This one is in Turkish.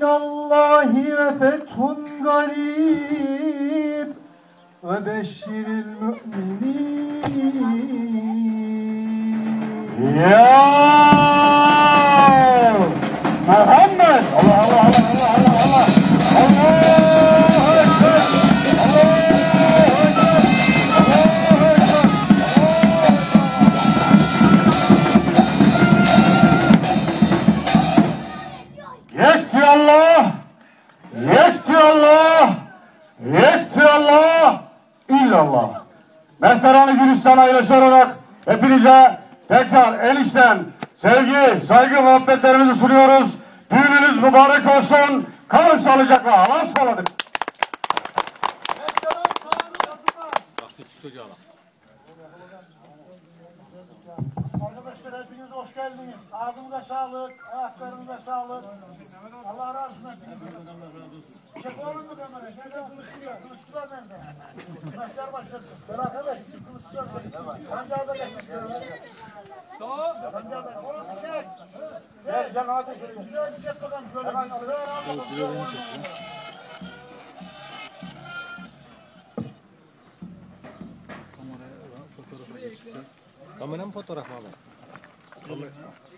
minallahi ve fethun garib ve beşşiril müminin. Ya Geçti Allah Geçti Allah Geçti Allah İllallah Mehteranı Gülistan'a yaşararak hepinize tekrar enişten sevgi, saygı, muhabbetlerimizi sunuyoruz. Düğününüz mübarek olsun. Kalın sağlıcakla. Allah'a ısmarladık. Arkadaşlar hepiniz hoş geldiniz. Ağzınıza sağlık, ayaklarınıza sağlık. Allah razı olsun hepinizden. Çek oğlum mu kamera? Nerede kılıççılar? Kılıççılar nerede? Kılıçlar başlasın. Ben arkadaş, şu kılıççılar çek. Sancağı da getirsin. Sağ Sancağı da. Oğlum bir çek. Gel, gel hadi. Şöyle bir çek bakalım. Şöyle bir çek. Şöyle bir çek. Kamera mı fotoğraf mı problema.